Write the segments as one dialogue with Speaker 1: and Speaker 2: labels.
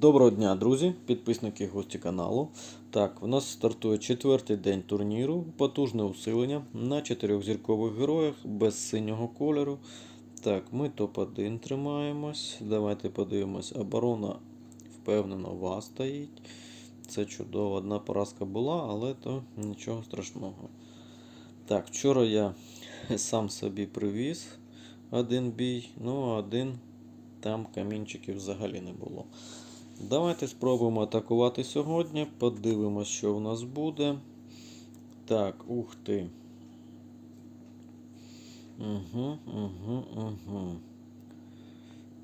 Speaker 1: Доброго дня, друзі, підписники гості каналу. Так, в нас стартує четвертий день турніру, потужне усилення на чотирьохзіркових героях без синього кольору. Так, ми топ-1 тримаємось. Давайте подивимось. Оборона впевнено вас стоїть. Це чудово. Одна поразка була, але то нічого страшного. Так, вчора я сам собі привіз один бій, ну а один там камінчиків взагалі не було. Давайте спробуємо атакувати сьогодні. Подивимось, що в нас буде. Так, ух ти. Угу, угу, угу.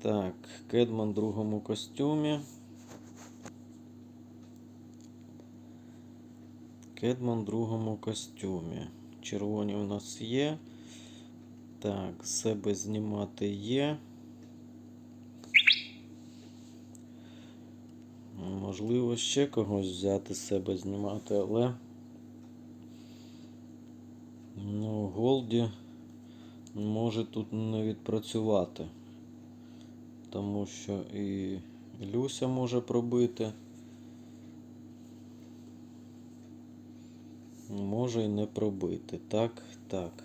Speaker 1: Так, Кедман в другому костюмі. Кедман в другому костюмі. Червоні у нас є. Так, себе знімати є. Можливо, ще когось взяти з себе знімати, але. Ну, Голді може тут не відпрацювати. Тому що і Люся може пробити. Може і не пробити. Так, так.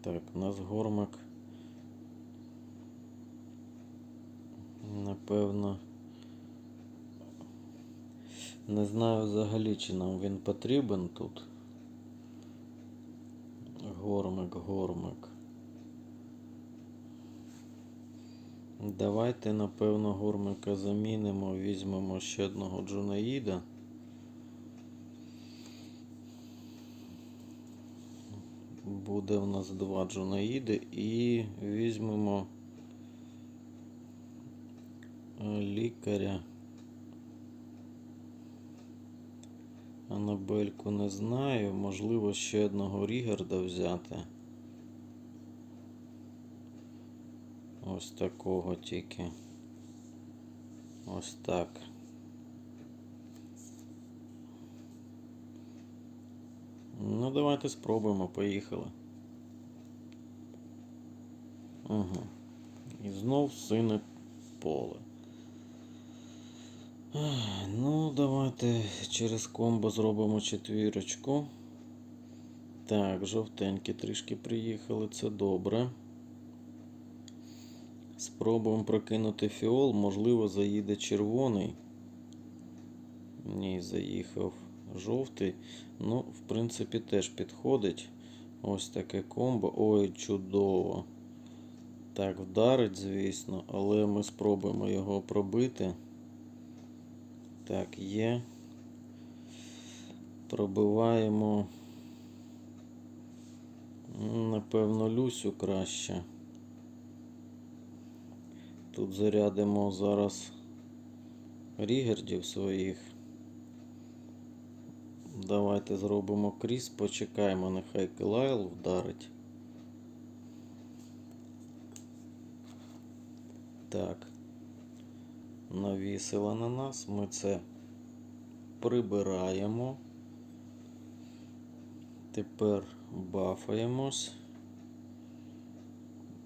Speaker 1: Так, у нас гормак. Напевно. Не знаю взагалі, чи нам він потрібен тут. Гормик, гормик. Давайте, напевно, гормика замінимо, візьмемо ще одного Джунаїда. Буде в нас два Джунаїди і візьмемо лікаря. Анабельку не знаю. Можливо, ще одного Рігарда взяти. Ось такого тільки. Ось так. Ну, давайте спробуємо, поїхали. Угу. І знов сине поле. Ну, давайте через комбо зробимо четвірочку. Так, жовтенькі трішки приїхали, це добре. Спробуємо прокинути фіол, можливо, заїде червоний. Ні, заїхав жовтий. Ну, в принципі, теж підходить. Ось таке комбо. Ой, чудово. Так, вдарить, звісно, але ми спробуємо його пробити. Так, є. Пробиваємо. Напевно, Люсю краще. Тут зарядимо зараз рігердів своїх. Давайте зробимо кріс, почекаємо, нехай Килайл вдарить. Так. Навісила на нас. Ми це прибираємо. Тепер бафаємось.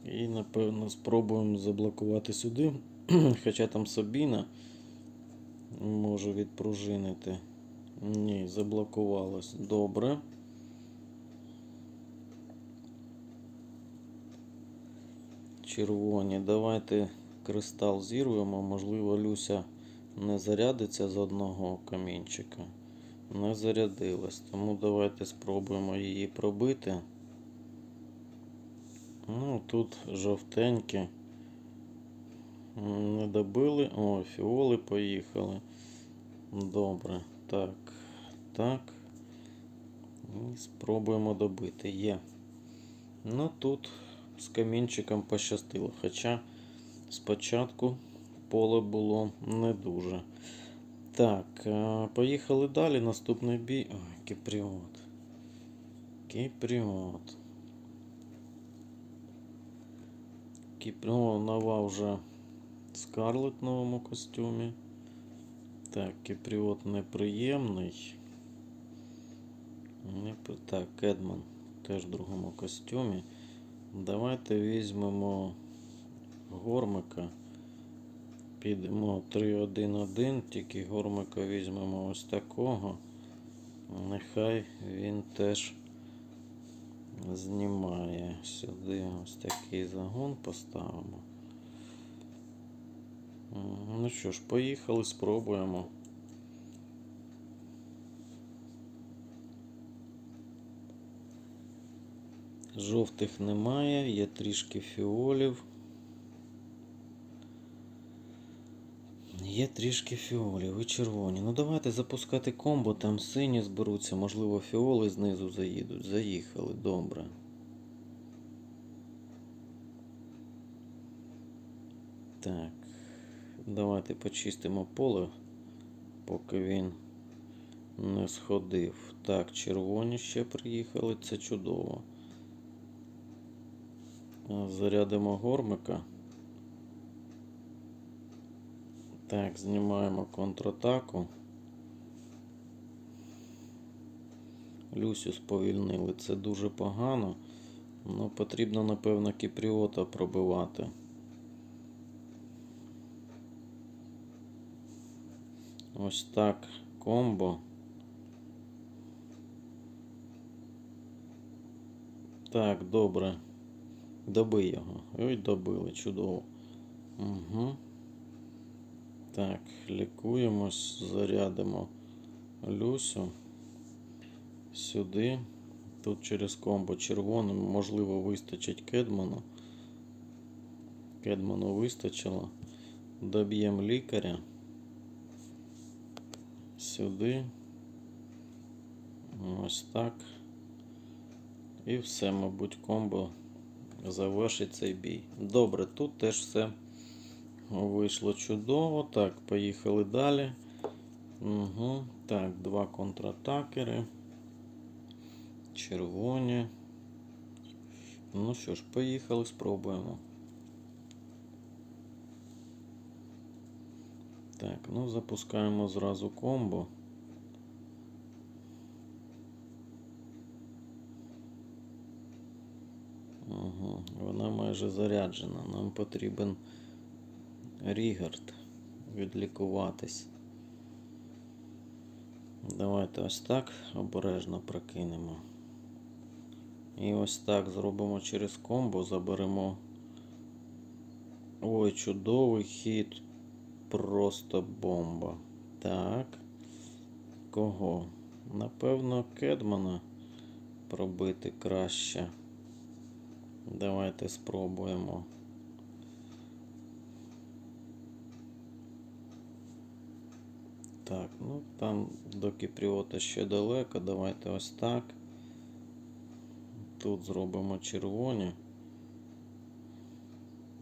Speaker 1: І, напевно, спробуємо заблокувати сюди. Хоча там Сабіна може відпружинити. Ні, заблокувалось. Добре. Червоні. Давайте кристал зірвемо. Можливо, Люся не зарядиться з одного камінчика. Не зарядилась. Тому давайте спробуємо її пробити. Ну, тут жовтенькі. Не добили. О, фіоли поїхали. Добре. Так. Так. І спробуємо добити. Є. Ну тут з камінчиком пощастило. Хоча спочатку поле було не дуже. Так, е, поїхали далі. Наступний бій. Ой, Кіпріот. Кіпріот. Кіпріот нова вже Скарлет в новому костюмі. Так, Кіпріот неприємний. Так, Кедман теж в другому костюмі. Давайте візьмемо Гормика. Підемо 3-1-1, тільки гормика візьмемо ось такого. Нехай він теж знімає. Сюди ось такий загон поставимо. Ну що ж, поїхали, спробуємо. Жовтих немає, є трішки фіолів. Є трішки фіолів і червоні. Ну давайте запускати комбо, там сині зберуться, можливо, фіоли знизу заїдуть. Заїхали, добре. Так. Давайте почистимо поле, поки він не сходив. Так, червоні ще приїхали, це чудово. Зарядимо гормика. Так, знімаємо контратаку. Люсю сповільнили. Це дуже погано. Ну, потрібно, напевно, кіпріота пробивати. Ось так. Комбо. Так, добре. Доби його. Ой, добили, чудово. Угу. Так, лікуємось, зарядимо Люсю сюди. Тут через комбо червоним, можливо, вистачить Кедману. Кедману вистачило. Доб'ємо лікаря. Сюди. Ось так. І все, мабуть, комбо завершить цей бій. Добре, тут теж все. Вийшло чудово. Так, поїхали далі. Угу. Так, два контратакери. Червоні. Ну що ж, поїхали, спробуємо. Так, ну запускаємо зразу комбо. Угу. Вона майже заряджена. Нам потрібен Рігард відлікуватись. Давайте ось так обережно прокинемо. І ось так зробимо через комбо, заберемо. Ой, чудовий хід. Просто бомба. Так. Кого? Напевно, Кедмана пробити краще. Давайте спробуємо. Так, ну там до Кіпріота ще далеко. Давайте ось так. Тут зробимо червоні.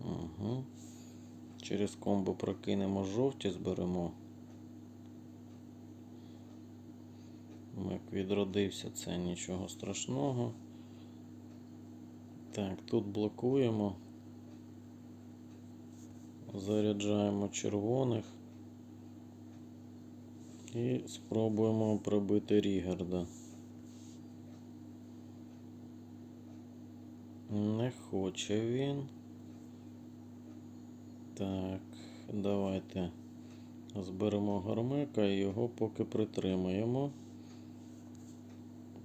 Speaker 1: Угу. Через комбо прокинемо жовті, зберемо. Як відродився, це нічого страшного. Так, тут блокуємо. Заряджаємо червоних. І спробуємо пробити Рігарда. Не хоче він. Так, давайте зберемо гармика і його поки притримаємо.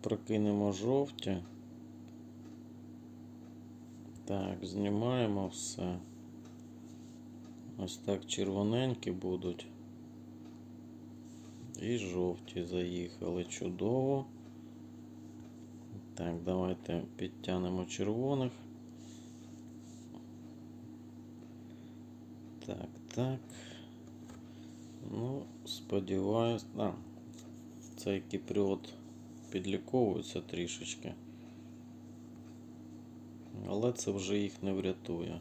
Speaker 1: Прокинемо жовті. Так, знімаємо все. Ось так червоненькі будуть. І жовті заїхали чудово. Так, давайте підтягнемо червоних. Так, так. Ну, сподіваюсь, а, цей кіпріот підліковується трішечки. Але це вже їх не врятує.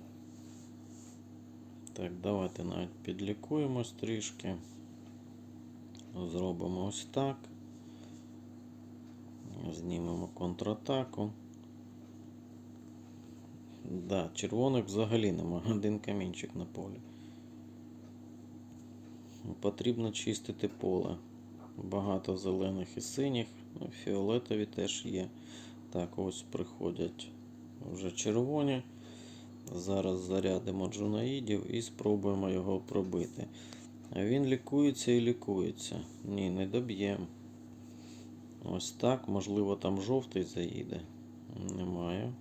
Speaker 1: Так, давайте навіть підлікуємось трішки. Зробимо ось так. Знімемо контратаку. Да, червоних взагалі нема. Один камінчик на полі. Потрібно чистити поле. Багато зелених і синіх. Ну, Фіолетові теж є. Так, ось приходять вже червоні. Зараз зарядимо джунаїдів і спробуємо його пробити. Він лікується і лікується. Ні, не доб'ємо. Ось так, можливо, там жовтий заїде. Немає.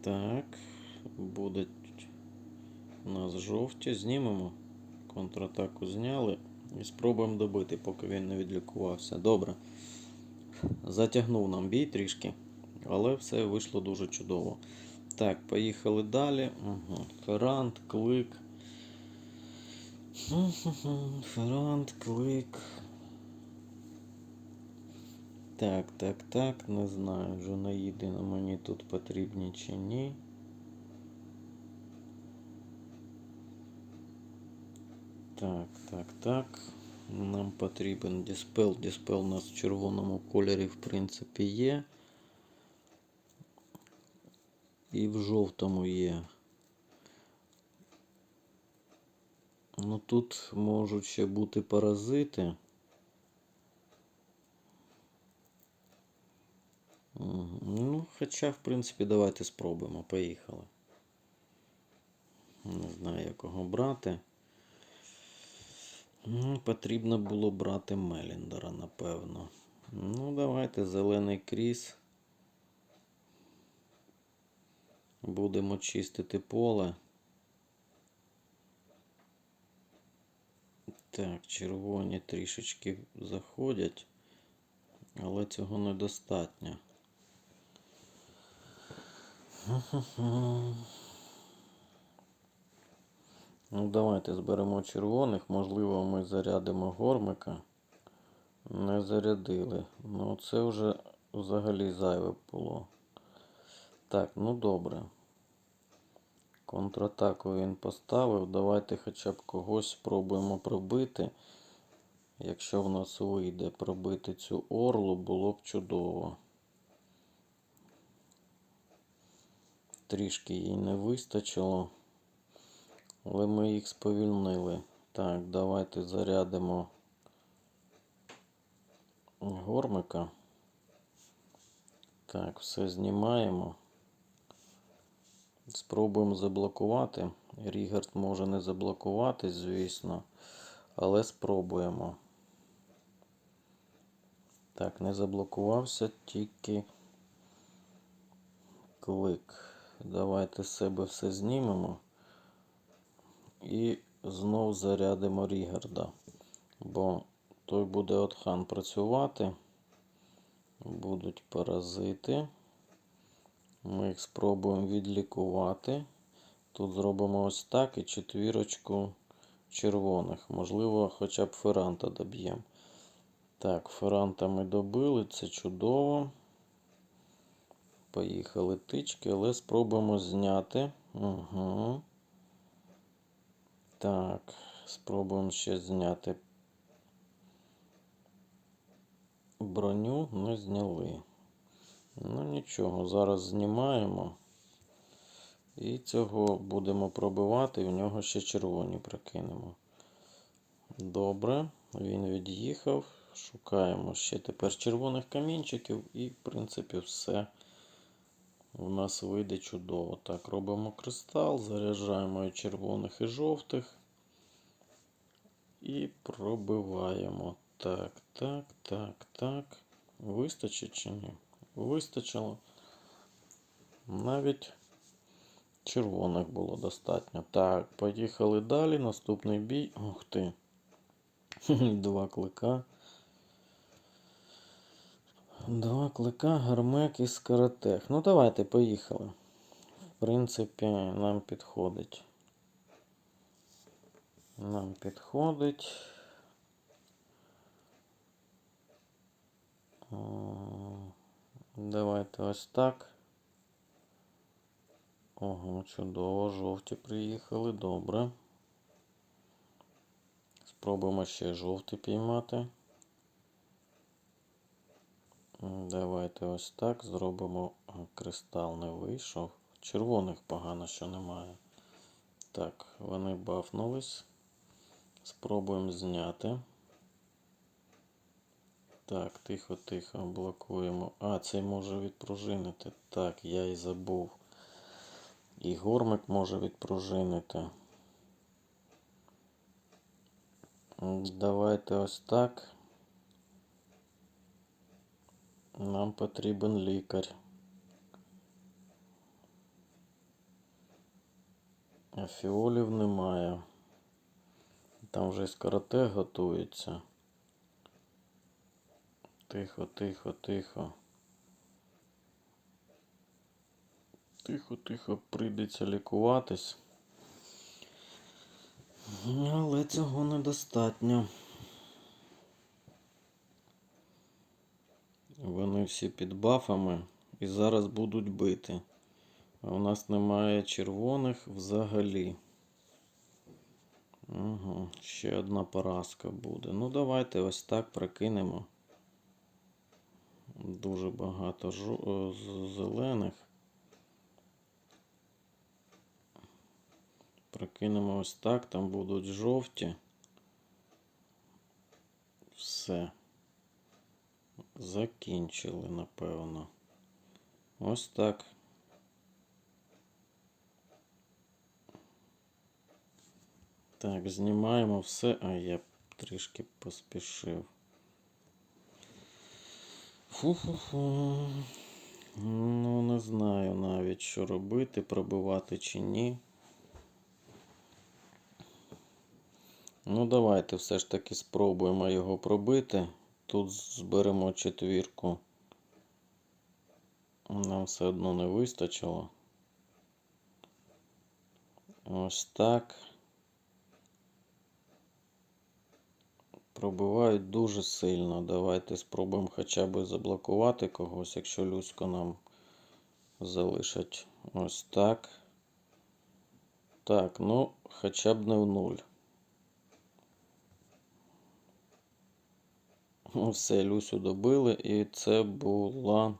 Speaker 1: Так, будуть у нас жовті. Знімемо. Контратаку зняли. І спробуємо добити, поки він не відлікувався. Добре. Затягнув нам бій трішки, але все вийшло дуже чудово. Так, поїхали далі. Угу. Ферант, клик. Ферант, клик. Так, так, так, не знаю, вже наїди мені тут потрібні чи ні. Так, так, так. Нам потрібен диспел. Диспел у нас в червоному кольорі, в принципі, є. І в жовтому є. Ну тут можуть ще бути паразити. Ну, хоча, в принципі, давайте спробуємо. Поїхали. Не знаю, якого брати. Ну, потрібно було брати Меліндера, напевно. Ну, давайте зелений кріс. Будемо чистити поле. Так, червоні трішечки заходять, але цього недостатньо. Ну, давайте зберемо червоних. Можливо, ми зарядимо гормика. Не зарядили. Ну, це вже взагалі зайве було. Так, ну добре. Контратаку він поставив. Давайте хоча б когось спробуємо пробити. Якщо в нас вийде пробити цю орлу, було б чудово. Трішки їй не вистачило. Але ми їх сповільнили. Так, давайте зарядимо гормика. Так, все знімаємо. Спробуємо заблокувати. Рігард може не заблокуватись, звісно, але спробуємо. Так, не заблокувався, тільки клик. Давайте з себе все знімемо. І знов зарядимо Рігарда. Бо той буде от хан працювати. Будуть паразити. Ми їх спробуємо відлікувати. Тут зробимо ось так і четвірочку червоних. Можливо, хоча б феранта доб'ємо. Так, феранта ми добили, це чудово. Поїхали тички, але спробуємо зняти. Угу. Так, спробуємо ще зняти броню, не зняли. Ну нічого, зараз знімаємо. І цього будемо пробивати, в нього ще червоні прикинемо. Добре, він від'їхав. Шукаємо ще тепер червоних камінчиків, і, в принципі, все у нас вийде чудово. Так, робимо кристал, заряджаємо і червоних і жовтих. І пробиваємо. Так, так, так, так. Вистачить чи ні? Вистачило. Навіть червоних було достатньо. Так, поїхали далі. Наступний бій. Ух ти. Два клика. Два клика, гармек і скоротех. Ну, давайте, поїхали. В принципі, нам підходить. Нам підходить. Давайте ось так. Ого, чудово, жовті приїхали, добре. Спробуємо ще жовті піймати. Давайте ось так зробимо. Кристал не вийшов. Червоних погано, що немає. Так, вони бафнулись. Спробуємо зняти. Так, тихо, тихо, блокуємо. А, цей може відпружинити. Так, я і забув. І гормик може відпружинити. Давайте ось так. Нам потрібен лікар. А фіолів немає. Там вже карате готується. Тихо, тихо, тихо. Тихо, тихо, прийдеться лікуватись. Але цього недостатньо. Вони всі під бафами і зараз будуть бити. А у нас немає червоних взагалі. Угу, ще одна поразка буде. Ну, давайте ось так прокинемо. Дуже багато е, зелених. Прокинемо ось так, там будуть жовті. Все. Закінчили, напевно. Ось так. Так, знімаємо все. А я трішки поспішив. Фу-фу-фу. Ну, не знаю навіть, що робити, пробивати чи ні. Ну, давайте все ж таки спробуємо його пробити. Тут зберемо четвірку. Нам все одно не вистачило. Ось так. Пробивають дуже сильно. Давайте спробуємо хоча б заблокувати когось, якщо Люсько нам залишать. Ось так. Так, ну, хоча б не в нуль. Ну, Все, Люсю добили, і це була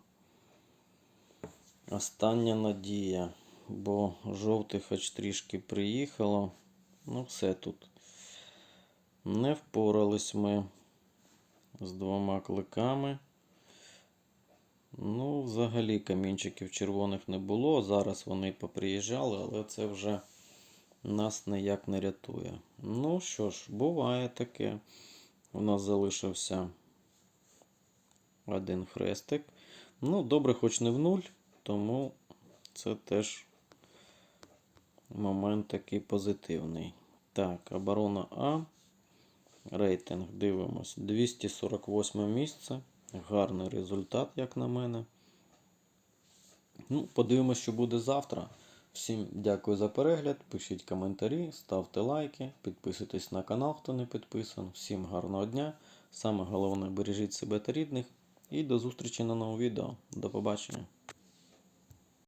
Speaker 1: остання надія. Бо жовтий хоч трішки приїхало. Ну, все тут. Не впорались ми з двома кликами. Ну, взагалі камінчиків червоних не було. Зараз вони поприїжджали, але це вже нас ніяк не рятує. Ну що ж, буває таке. У нас залишився один хрестик. Ну, добре, хоч не в нуль, тому це теж момент такий позитивний. Так, оборона А. Рейтинг дивимось. 248 місце. Гарний результат, як на мене. Ну, подивимось, що буде завтра. Всім дякую за перегляд. Пишіть коментарі, ставте лайки, підписуйтесь на канал, хто не підписан. Всім гарного дня. Саме головне бережіть себе та рідних. І до зустрічі на новому відео. До побачення.